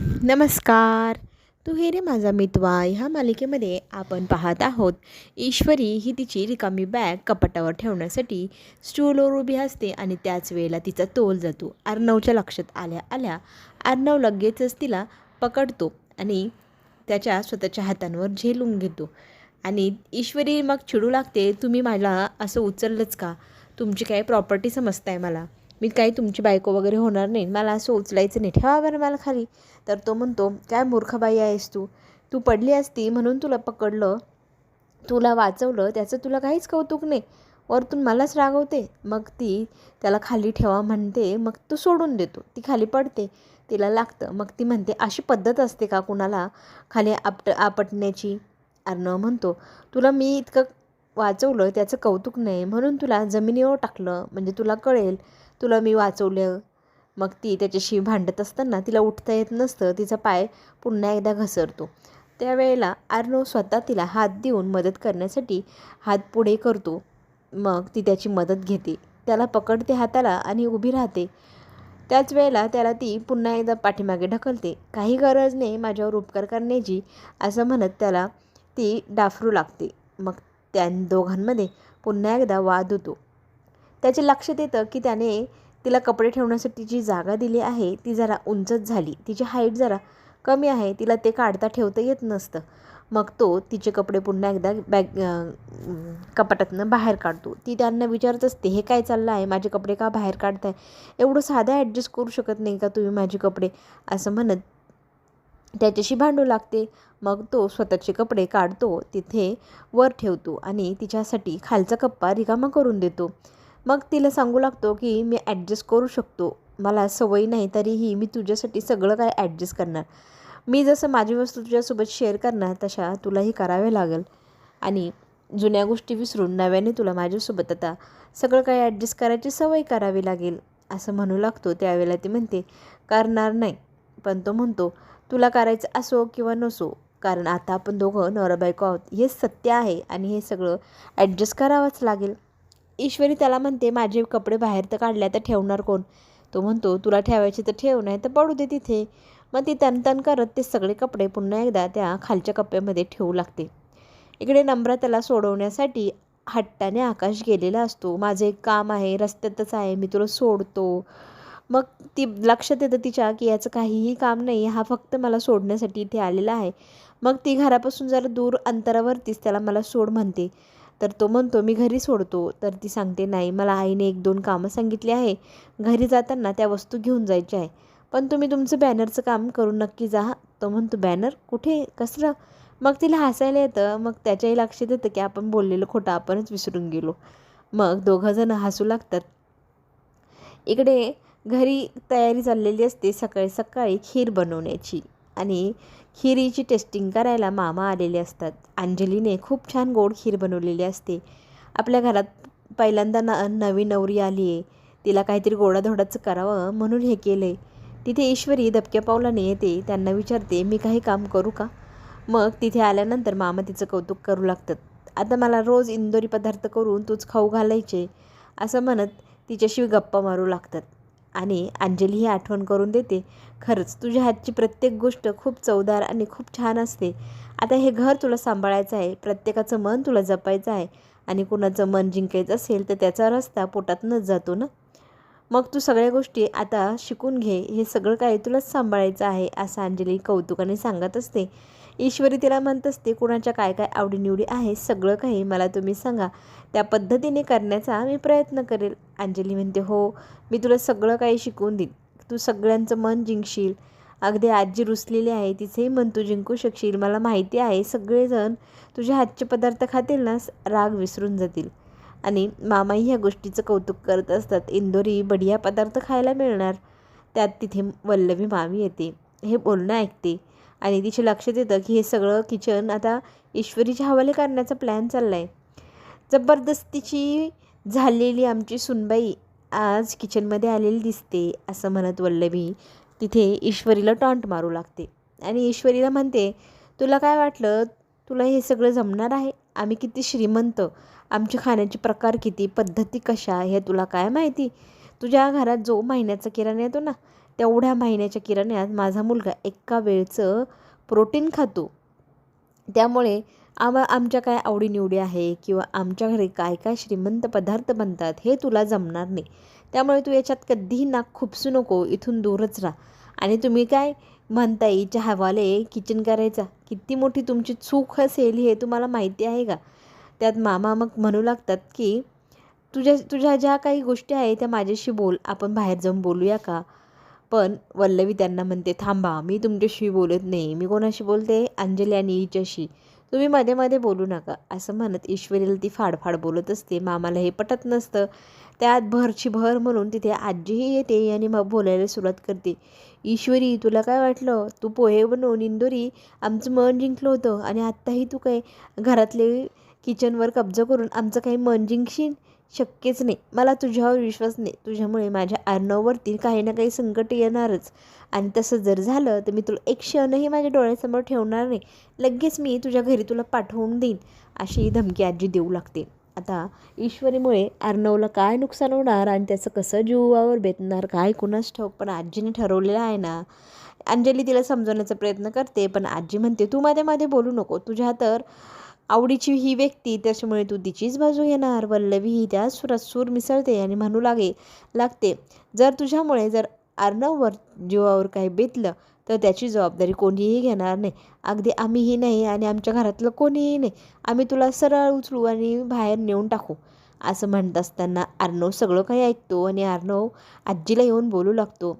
नमस्कार. तू हे रे माझा मितवा ह्या मालिकेमध्ये आपण पाहत आहोत ईश्वरी ही तिची रिकामी बॅग कपाटावर ठेवण्यासाठी स्टूलवर उभी असते आणि त्याच वेळेला तिचा तोल जातो. अर्णवच्या लक्षात आल्या आल्या अर्णव लगेचच तिला पकडतो आणि त्याच्या स्वतःच्या हातांवर झेलून घेतो. आणि ईश्वरी मग चिडू लागते तुम्ही मला असं उचललंच का? तुमची काय प्रॉपर्टी समजताय मला? मी काही तुमची बायको वगैरे होणार नाही. मला असं उचलायचं नाही. ठेवा बरं मला खाली. तर तो म्हणतो काय मूर्खबाई आहेस तू? तू पडली असती म्हणून तुला पकडलं. तुला वाचवलं. त्याचं तुला काहीच कौतुक नाही. वरतून मलाच रागवते. मग ती त्याला खाली ठेवा म्हणते. मग तो सोडून देतो. ती खाली पडते. तिला लागतं. मग ती म्हणते अशी पद्धत असते का कुणाला? खाली आपट आपटण्याची? अर्णव म्हणतो तुला मी इतकं वाचवलं त्याचं कौतुक नाही. म्हणून तुला जमिनीवर टाकलं. म्हणजे तुला कळेल. तुला मी वाचवलं. मग ती त्याच्याशी भांडत असताना तिला उठता येत नसतं तिचा पाय पुन्हा एकदा घसरतो. त्यावेळेला आर्नो स्वतः तिला हात देऊन मदत करण्यासाठी हात पुढे करतो. मग ती त्याची मदत घेते. त्याला पकडते हाताला आणि उभी राहते. त्याच वेळेला त्याला ती पुन्हा एकदा पाठीमागे ढकलते. काही गरज नाही माझ्यावर उपकार करण्याची असं म्हणत त्याला ती डाफरू लागते. मग त्या दोघांमध्ये पुन्हा एकदा वाद होतो. त्याचे लक्षात येतं की त्याने तिला कपडे ठेवण्यासाठी जी जागा दिली आहे ती जरा उंचच झाली. तिची हाईट जरा कमी आहे. तिला ते काढता ठेवता येत नसतं. मग तो तिचे कपडे पुन्हा एकदा बॅग कपाटातनं बाहेर काढतो. ती त्यांना विचारत असते हे काय चाललं आहे? माझे कपडे का बाहेर काढताय? एवढं साधं ॲडजस्ट करू शकत नाही का तुम्ही माझे कपडे? असं म्हणत त्याच्याशी भांडू लागते. मग तो स्वतःचे कपडे काढतो तिथे वर ठेवतो आणि तिच्यासाठी खालचा कप्पा रिकामा करून देतो. मग तिला सांगू लागतो की मी ॲडजस्ट करू शकतो. मला सवय नाही तरीही मी तुझ्यासाठी सगळं काय ॲडजस्ट करणार? मी जसं माझी वस्तू तुझ्यासोबत शेअर करणार तशा तुलाही करावे लागेल. आणि जुन्या गोष्टी विसरून नव्याने तुला माझ्यासोबत आता सगळं काय ॲडजस्ट करायची सवय करावी लागेल असं म्हणू लागतो. त्यावेळेला ती म्हणते करणार नाही. पण तो म्हणतो तुला करायचं असो किंवा नसो कारण आता आपण दोघं नवरा बायको आहोत. हे सत्य आहे आणि हे सगळं ॲडजस्ट करावंच लागेल. ईश्वरी त्याला म्हणते माझे कपडे बाहेर तर काढल्या तर ठेवणार कोण? तो म्हणतो तुला ठेवायचे तर ठेव नाही तर पडू दे तिथे. मग ती तनतन करत ते सगळे कपडे पुन्हा एकदा त्या खालच्या कप्प्यामध्ये ठेवू लागते. इकडे नम्रा त्याला सोडवण्यासाठी हट्टाने आकाश गेलेला असतो. माझं एक काम आहे रस्त्यातच आहे मी तुला सोडतो. मग ती लक्षात येतं तिच्या की याचं काहीही काम नाही हा फक्त मला सोडण्यासाठी इथे आलेला आहे. मग ती घरापासून जरा दूर अंतरावरतीच त्याला मला सोड म्हणते. तर तो म्हणतो मी घरी सोडतो. तर ती सांगते नाही मला आईने एक दोन कामं सांगितली आहे. घरी जाताना त्या वस्तू घेऊन जायच्या आहे. पण तुम्ही तुमचं बॅनरचं काम करून नक्की जा. तो म्हणतो बॅनर? कुठे? कसलं? मग तिला हसायला येतं. मग त्याच्याही लक्षात येतं की आपण बोललेलं खोटं आपणच विसरून गेलो. मग दोघंजणं हसू लागतात. इकडे घरी तयारी चाललेली असते सकाळी सकाळी खीर बनवण्याची. आणि खिरीची टेस्टिंग करायला मामा आलेले असतात. अंजलीने खूप छान गोड खीर बनवलेली असते. आपल्या घरात पहिल्यांदा न नवी नवरी आली आहे. तिला काहीतरी गोडाधोडाचं करावं म्हणून हे केलं आहे तिथे ईश्वरी दबक्या पावलाने येते. त्यांना विचारते मी काही काम करू का? मग तिथे आल्यानंतर मामा तिचं कौतुक करू लागतात. आता मला रोज इंदोरी पदार्थ करून तूच खाऊ घालायचे असं म्हणत तिच्याशी गप्पा मारू लागतात. आणि अंजली ही आठवण करून देते. खरंच तुझ्या हातची प्रत्येक गोष्ट खूप चवदार आणि खूप छान असते. आता हे घर तुला सांभाळायचं आहे. प्रत्येकाचं मन तुला जपायचं आहे. आणि कुणाचं मन जिंकायचं असेल तर त्याचा रस्ता पोटातूनच जातो ना? मग तू सगळ्या गोष्टी आता शिकून घे. हे सगळं काही तुलाच सांभाळायचं आहे असं अंजली कौतुकाने सांगत असते. ईश्वरी तिला म्हणत असते कुणाच्या काय काय आवडीनिवडी आहे सगळं काही मला तुम्ही सांगा. त्या पद्धतीने करण्याचा मी प्रयत्न करेल. अंजली म्हणते हो मी तुला सगळं काही शिकवून देईन. तू सगळ्यांचं मन जिंकशील. अगदी आजी रुसलेली आहे तिचंही मन तू जिंकू शकशील. मला माहिती आहे सगळेजण तुझे हातचे पदार्थ खातील ना राग विसरून जातील. आणि मामाही ह्या गोष्टीचं कौतुक करत असतात. इंदोरी बढिया पदार्थ खायला मिळणार. त्यात तिथे वल्लवी मामी येते. हे बोलणं ऐकते. आणि तिचे लक्षात येतं की हे सगळं किचन आता ईश्वरीच्या हवाले करण्याचा प्लॅन चालला आहे जबरदस्तीची झालेली आमची सुनबाई आज किचनमध्ये आलेली दिसते असं म्हणत वल्लभी तिथे ईश्वरीला टॉन्ट मारू लागते. आणि ईश्वरीला म्हणते तुला काय वाटलं? तुला हे सगळं जमणार आहे? आम्ही किती श्रीमंत. आमचे खाण्याचे प्रकार किती पद्धती कशा हे तुला काय माहिती? तुझ्या घरात जो महिन्याचा किराणा येतो ना तेवढ्या महिन्याच्या किराण्यात माझा मुलगा एका वेळचं प्रोटीन खातो. त्यामुळे आमा आमच्या काय आवडीनिवडी आहे किंवा आमच्या घरी काय काय श्रीमंत पदार्थ बनतात हे तुला जमणार नाही. त्यामुळे तू याच्यात कधीही नाक खुपसू नको इथून दूरच राहा. आणि तुम्ही काय म्हणताय चहावाले किचन करायचा? किती मोठी तुमची चूक असेल हे तुम्हाला माहिती आहे का? त्यात मामा मग म्हणू लागतात की तुझ्या तुझ्या ज्या काही गोष्टी आहे त्या माझ्याशी बोल आपण बाहेर जाऊन बोलूया का? पण वल्लवी त्यांना म्हणते थांबा मी तुमच्याशी बोलत नाही. मी कोणाशी बोलते? अंजली आणि हिच्याशी. तुम्ही मध्ये मध्ये बोलू नका. असं म्हणत ईश्वरीला ती फाडफाड बोलत असते. मामाला हे पटत नसतं. त्यात भरची भर म्हणून तिथे आजीही येते आणि मग बोलायला सुरुवात करते. ईश्वरी तुला काय वाटलं? तू पोहे बनवून इंदोरी. आमचं मन जिंकलं होतं आणि आत्ताही तू काय घरातले किचनवर कब्जा करून आमचं काही मन जिंकशील? शक्यच नाही. मला तुझ्यावर विश्वास नाही. तुझ्यामुळे माझ्या अर्णववरती काही ना काही संकट येणारच. आणि तसं जर झालं तर मी तुला एक क्षणही माझ्या डोळ्यासमोर ठेवणार नाही. लगेच मी तुझ्या घरी तुला पाठवून देईन अशी धमकी आजी देऊ लागते. आता ईश्वरीमुळे अर्णवला काय नुकसान होणार आणि त्याचं कसं जीवावर बेतणार काय कुणास ठाऊक? पण आजीने ठरवलेलं आहे ना. अंजली तिला समजवण्याचा प्रयत्न करते पण आजी म्हणते तू मध्ये मध्ये बोलू नको. तुझ्या तर आवडीची ही व्यक्ती त्याच्यामुळे तू तिचीच बाजू घेणार. वल्लवी ही त्या सुरात सूर मिसळते आणि म्हणू लागे लागते. जर तुझ्यामुळे जर अर्णववर जीवावर काही बेतलं तर त्याची जबाबदारी कोणीही घेणार नाही. अगदी आम्हीही नाही आणि आमच्या घरातलं कोणीही नाही. आम्ही तुला सरळ उचलू आणि बाहेर नेऊन टाकू. असं म्हणत असताना अर्णव सगळं काही ऐकतो आणि अर्णव आजीला येऊन बोलू लागतो.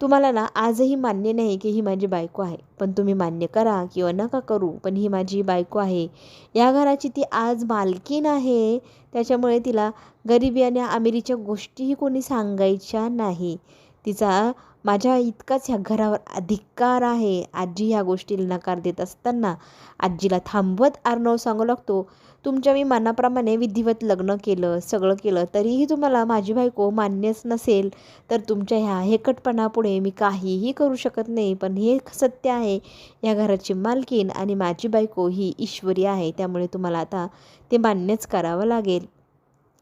तुम्हाला ना आजही मान्य नाही की ही माझी बायको आहे. पण तुम्ही मान्य करा किंवा नका करू पण ही माझी बायको आहे. या घराची ती आज मालकीन आहे. त्याच्यामुळे तिला गरिबी आणि अमिरीच्या गोष्टीही कोणी सांगायच्या नाही. तिचा माझ्या इतकाच ह्या घरावर अधिकार आहे. आजी ह्या गोष्टीला नकार देत असताना आजीला थांबवत अर्णव सांगू लागतो तुमच्या मी मनाप्रमाणे विधिवत लग्न केलं सगळं केलं तरीही तुम्हाला माझी बायको मान्यच नसेल तर तुमच्या ह्या हेकटपणापुढे मी काहीही करू शकत नाही. पण हे सत्य आहे. या घराची मालकीन आणि माझी बायको ही ईश्वरी आहे त्यामुळे तुम्हाला आता ते मान्यच करावं लागेल.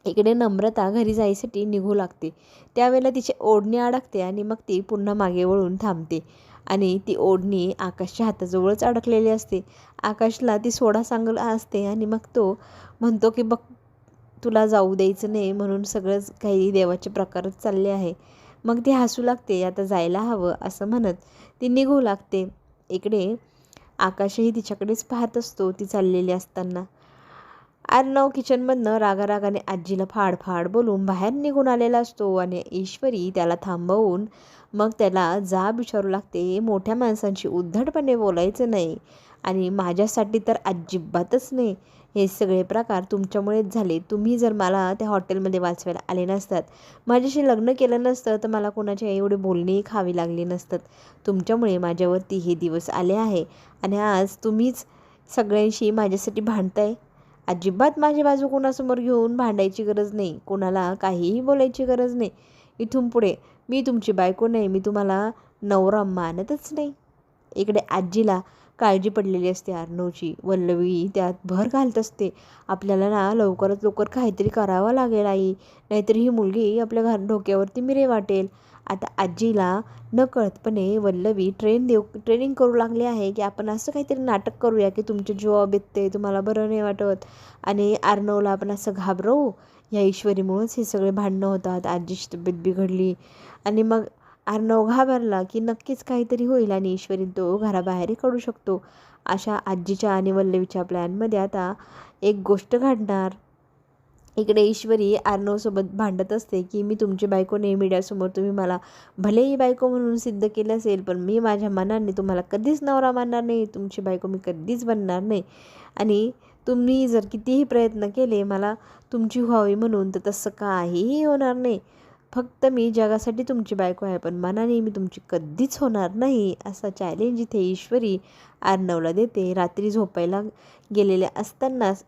इकडे नम्रता घरी जायसाठी निघू लागते. त्यावेळेला तिची ओढणी अडकते आणि मग ती पुन्हा मागे वळून थांबते. आणि ती ओढणी आकाशच्या हाताजवळच अडकलेली असते. आकाशला ती सोडा सांगल असते आणि मग तो म्हणतो की बघ तुला जाऊ द्यायचं नाही म्हणून सगळंच काही देवाचे प्रकारच चालले आहे मग ती हसू लागते आता जायला हवं असं म्हणत ती निघू लागते. इकडे आकाशही तिच्याकडेच पाहत असतो ती चाललेली असताना. अर्णव किचनमधनं रागारागाने आजीला फाड फाड बोलून बाहेर निघून आलेला असतो आणि ईश्वरी त्याला थांबवून मग त्याला जाब विचारू लागते. मोठ्या माणसांशी उद्धटपणे बोलायचं नाही आणि माझ्यासाठी तर अजिबातच नाही. हे सगळे प्रकार तुमच्यामुळेच झाले. तुम्ही जर मला त्या हॉटेलमध्ये वाचवायला आले नसतात माझ्याशी लग्न केलं नसतं तर मला कोणाच्या एवढे बोलणेही खावी लागली नसतात. तुमच्यामुळे माझ्यावरती हे दिवस आले आहे आणि आज तुम्हीच सगळ्यांशी माझ्यासाठी भांडताय. अजिबात माझी बाजू कोणासमोर घेऊन भांडायची गरज नाही. कोणाला काहीही बोलायची गरज नाही. इथून पुढे मी तुमची बायको नाही. मी तुम्हाला नवरा मानतच नाही. इकडे आजीला काळजी पडलेली असते अर्णवची वल्लवी त्यात भर घालत असते. आपल्याला ना लवकरात लवकर काहीतरी करावं लागेल आई. नाहीतर ही मुलगी आपल्या घर डोक्यावरती मिरे वाटेल. आता आजीला नकळतपणे वल्लवी ट्रेन देऊ ट्रेनिंग करू लागले आहे की आपण असं काहीतरी नाटक करूया की तुमचे जॉब येते तुम्हाला बरं नाही वाटत. आणि आर्नवला आपण असं घाबरवू? या ईश्वरीमुळंच हे सगळे भांडणं होतात. आजीची तब्येत बिघडली. आणि मग आर्नव घाबरला की नक्कीच काहीतरी होईल आणि ईश्वरी तो घराबाहेरही काढू शकतो. अशा आजीच्या आणि वल्लवीच्या प्लॅनमध्ये आता एक गोष्ट घडणार. इकडे ईश्वरी आर्नवसोबत भांडत असते की मी तुमची बायको नाही मीडियासमोर तुम्ही मला भलेही बायको म्हणून सिद्ध केलं असेल पण मी माझ्या मनाने तुम्हाला कधीच नवरा मानणार नाही तुमची बायको मी कधीच बनणार नाही. आणि तुम्ही जर कितीही प्रयत्न केले मला तुमची व्हावी म्हणून तर तसं काहीही होणार नाही. फक्त मी जगासाठी तुमची बायको आहे पण मनाने मी तुमची कधीच होणार नाही असा चॅलेंज इथे ईश्वरी आर्नवला देते. रात्री झोपायला गेलेल्या असतानाच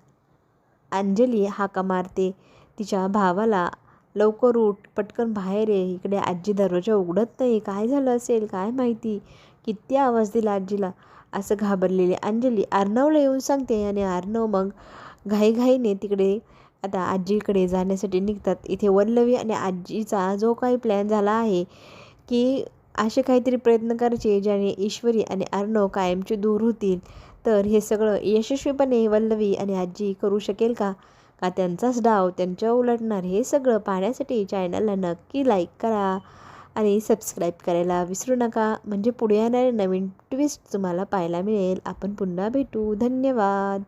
अंजली हाका मारते तिच्या भावाला लवकर उठ पटकन बाहेर ये. इकडे आजी दरवाजा उघडत नाही काय झालं असेल? काय माहिती? किती आवाज दिला आजीला? असं घाबरलेली अंजली अर्णवला येऊन सांगते आणि अर्णव मग घाईघाईने तिकडे आता आजीकडे जाण्यासाठी निघतात. इथे वल्लवी आणि आजीचा जो काही प्लॅन झाला आहे की असे काहीतरी प्रयत्न करायचे ज्याने ईश्वरी आणि अर्णव कायमचे दूर होतील. तर हे सगळं यशस्वीपणे वल्लवी आणि आजी करू शकेल का? का त्यांचाच डाव त्यांच्या उलटणार? हे सगळं पाहण्यासाठी चॅनलला नक्की लाईक करा आणि सबस्क्राईब करायला विसरू नका. म्हणजे पुढे येणारे नवीन ट्विस्ट तुम्हाला पाहायला मिळेल. आपण पुन्हा भेटू. धन्यवाद.